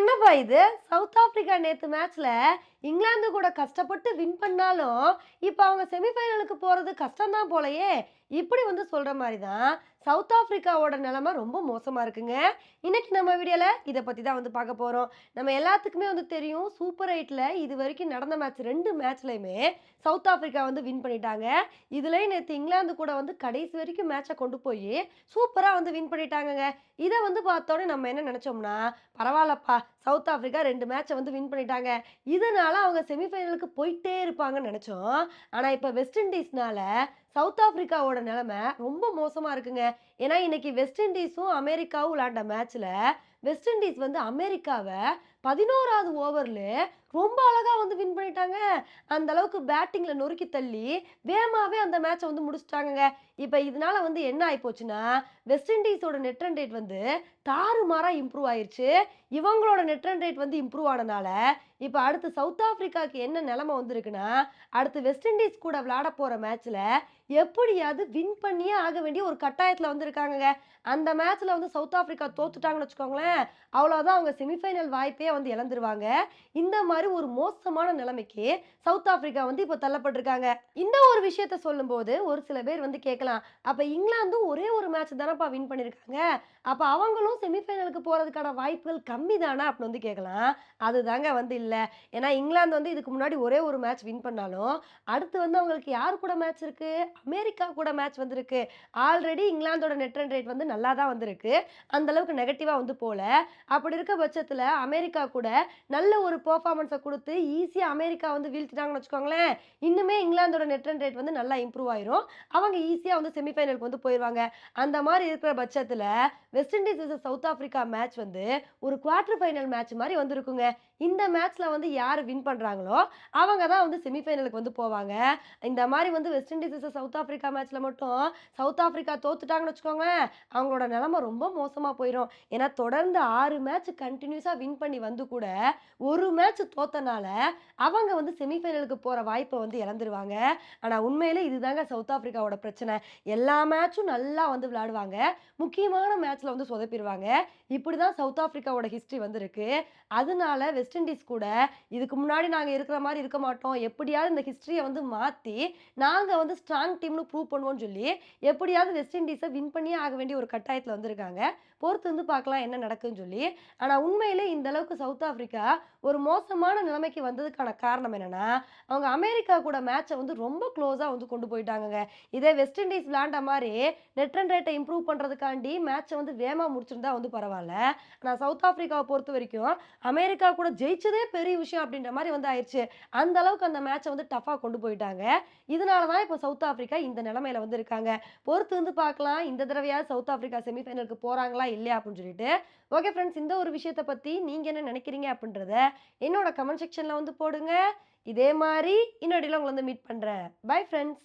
என்னப்பா இது? South Africa நேற்று மேட்ச்ல இங்கிலாந்து கூட கஷ்டப்பட்டு வின் பண்ணாலும் இப்போ அவங்க செமிஃபைனலுக்கு போறது கஷ்டம்தான் போலயே. இப்படி வந்து சொல்ற மாதிரி தான் சவுத் ஆப்பிரிக்காவோட நிலைமை ரொம்ப மோசமா இருக்குங்க. இன்னைக்கு நம்ம வீடியோல இதை பத்தி தான் வந்து பார்க்க போறோம். நம்ம எல்லாத்துக்குமே வந்து தெரியும் சூப்பர் எயிட்ல இது வரைக்கும் நடந்த மேட்ச் ரெண்டு மேட்ச்லயுமே சவுத் ஆப்பிரிக்கா வந்து வின் பண்ணிட்டாங்க. இதுலயும் நேற்று இங்கிலாந்து கூட வந்து கடைசி வரைக்கும் மேட்சை கொண்டு போய் சூப்பரா வந்து வின் பண்ணிட்டாங்கங்க. இதை வந்து பார்த்தோன்னே நம்ம என்ன நினைச்சோம்னா பரவாயில்லப்பா சவுத் ஆஃப்ரிக்கா ரெண்டு மேட்சை வந்து வின் பண்ணிட்டாங்க. இதனால் அவங்க செமிஃபைனலுக்கு போயிட்டே இருப்பாங்கன்னு நினச்சோம். ஆனால் இப்போ வெஸ்ட் இண்டீஸ்னால சவுத் ஆப்பிரிக்காவோட நிலைமை ரொம்ப மோசமாக இருக்குங்க. ஏன்னா இன்னைக்கு வெஸ்ட் இண்டீஸும் அமெரிக்காவும் விளாண்ட மேட்ச்சில் வெஸ்ட் இண்டீஸ் வந்து அமெரிக்காவை பதினோராவது ஓவரில் ரொம்ப அழகாக வந்து வின் பண்ணிட்டாங்க. அந்த அளவுக்கு பேட்டிங்கில் நொறுக்கி தள்ளி வேகமாகவே அந்த மேட்சை வந்து முடிச்சுட்டாங்க இப்போ இதனால வந்து என்ன ஆகிப்போச்சுன்னா வெஸ்ட் இண்டீஸோட நெட் ரன் ரேட் வந்து தாறுமாறாக இம்ப்ரூவ் ஆயிடுச்சு இவங்களோட நெட் ரன் ரேட் வந்து இம்ப்ரூவ் ஆனனால இப்போ அடுத்து சவுத் ஆப்பிரிக்காவுக்கு என்ன நிலமை வந்திருக்குன்னா அடுத்து வெஸ்ட் இண்டீஸ் கூட விளையாட போகிற மேட்ச்சில் எப்படியாவது வின் பண்ணியே ஆக வேண்டிய ஒரு கட்டாயத்தில் வந்திருக்காங்கங்க. அந்த மேட்ச்சில் வந்து சவுத் ஆஃப்ரிக்கா தோத்துட்டாங்கன்னு வச்சுக்கோங்களேன் அவ்வளோதான் அவங்க செமிஃபைனல் வாய்ப்பே வந்து இழந்துருவாங்க. இந்த மாதிரி ஒரு மோசமான நிலைமைக்கு சவுத் ஆஃப்ரிக்கா வந்து இப்போ தள்ளப்பட்டிருக்காங்க. இந்த ஒரு விஷயத்த சொல்லும்போது ஒரு சில பேர் வந்து கேட்கலாம் அப்போ இங்கிலாந்தும் ஒரே ஒரு மேட்ச் தானப்பா வின் பண்ணியிருக்காங்க அப்போ அவங்களும் செமிஃபைனலுக்கு போகிறதுக்கான வாய்ப்புகள் கம்மி தானா அப்படின்னு வந்து கேட்கலாம். அதுதாங்க வந்து இல்லை. ஏன்னா இங்கிலாந்து வந்து இதுக்கு முன்னாடி ஒரே ஒரு மேட்ச் வின் பண்ணாலும் அடுத்து வந்து அவங்களுக்கு யார் கூட மேட்ச் இருக்குது அமெரிக்கா கூட மேட்ச் வந்திருக்கு. ஆல்ரெடி இங்கிலாந்தோட நெட் ரன் ரேட் வந்து நல்லா தான் வந்திருக்கு. அந்த அளவுக்கு நெகட்டிவா வந்து போல. அப்படி இருக்க பட்சத்தில் அமெரிக்கா கூட நல்ல ஒரு பர்ஃபார்மன்ஸை கொடுத்து ஈஸியாக அமெரிக்கா வந்து வீழ்த்திட்டாங்கன்னு வச்சுக்கோங்களேன். இன்னுமே இங்கிலாந்தோட நெட் ரன் ரேட் வந்து நல்லா இம்ப்ரூவ் ஆயிரும். அவங்க ஈஸியாக வந்து செமிஃபைனலுக்கு வந்து போயிடுவாங்க அந்த மாதிரி இருக்கிற பட்சத்தில் West Indies vs South Africa match வந்து ஒரு குவார்டர் ஃபைனல் மேட்ச் மாதிரி வந்திருக்குங்க. இந்த மேட்ச்ல வந்து யார் வின் பண்ணுறாங்களோ அவங்க தான் வந்து செமிஃபைனலுக்கு வந்து போவாங்க. இந்த மாதிரி வந்து West Indies South South Africa மேட்ச்ல மட்டும் சவுத் ஆஃப்ரிக்கா தோத்துட்டாங்கன்னு வச்சுக்கோங்க அவங்களோட நிலைமை ரொம்ப மோசமா போயிடும் ஏன்னா தொடர்ந்து ஆறு மேட்ச் கண்டினியூஸா வின் பண்ணி வந்து கூட ஒரு மேட்ச் தோத்தனால அவங்க வந்து செமிஃபைனலுக்கு போற வாய்ப்பை வந்து இழந்துருவாங்க. ஆனா உண்மையிலே இதுதாங்க சவுத் ஆப்பிரிக்காவோட பிரச்சனை. எல்லா மேட்சும் நல்லா வந்து விளையாடுவாங்க. முக்கியமான மேட்ச்ல வந்து சொதப்பிடுவாங்க இப்படிதான் சவுத் ஆஃப்ரிக்காவோட ஹிஸ்டரி வந்துருக்கு. அதனால வெஸ்ட் இண்டீஸ் கூட இதுக்கு முன்னாடி நாங்க இருக்கிற மாதிரி இருக்க மாட்டோம். எப்படியாவது இந்த ஹிஸ்டரியை வந்து மாத்தி நாங்க வந்து ஸ்ட்ராங் டீம்னு ப்ரூவ் பண்ணுவோம்னு சொல்லி எப்படியாவது வெஸ்ட் இண்டீஸை வின் பண்ணியே ஆக வேண்டிய ஒரு கட்டாயத்தில் வந்திருக்காங்க. பொறுத்து வந்து பார்க்கலாம் என்ன நடக்குன்னு சொல்லி. ஆனால் உண்மையிலே இந்த அளவுக்கு சவுத் ஆப்பிரிக்கா ஒரு மோசமான நிலைமைக்கு வந்ததுக்கான காரணம் என்னென்னா அவங்க அமெரிக்கா கூட மேட்சை வந்து ரொம்ப க்ளோஸாக வந்து கொண்டு போயிட்டாங்கங்க. இதே வெஸ்ட் இண்டீஸ் விளாண்ட மாதிரி நெட் ரன் ரேட்டை இம்ப்ரூவ் பண்ணுறதுக்காண்டி மேட்சை வந்து வேகமாக முடிச்சிருந்தா வந்து பரவாயில்ல. ஆனால் சவுத் ஆப்பிரிக்காவை பொறுத்த வரைக்கும் அமெரிக்கா கூட ஜெயிச்சதே பெரிய விஷயம் அப்படின்ற மாதிரி வந்து ஆயிடுச்சு அந்த அளவுக்கு அந்த மேட்சை வந்து டஃபாக கொண்டு போயிட்டாங்க. இதனால தான் இப்போ சவுத் ஆப்பிரிக்கா இந்த நிலைமையில வந்து இருக்காங்க. பொறுத்து வந்து பார்க்கலாம். இந்த தடவையாவது சவுத் ஆப்பிரிக்கா செமிஃபைனலுக்கு போறாங்களா இல்லையா அப்படின்னு சொல்லிட்டு. ஓகே ஃப்ரெண்ட்ஸ் இந்த ஒரு விஷயத்தை பத்தி நீங்க என்ன நினைக்கிறீங்க அப்படின்றத என்னோட கமெண்ட் செக்ஷன்ல வந்து போடுங்க. இதே மாதிரி இன்னொடியில் உங்களை வந்து மீட் பண்ணுறேன் பை ஃப்ரெண்ட்ஸ்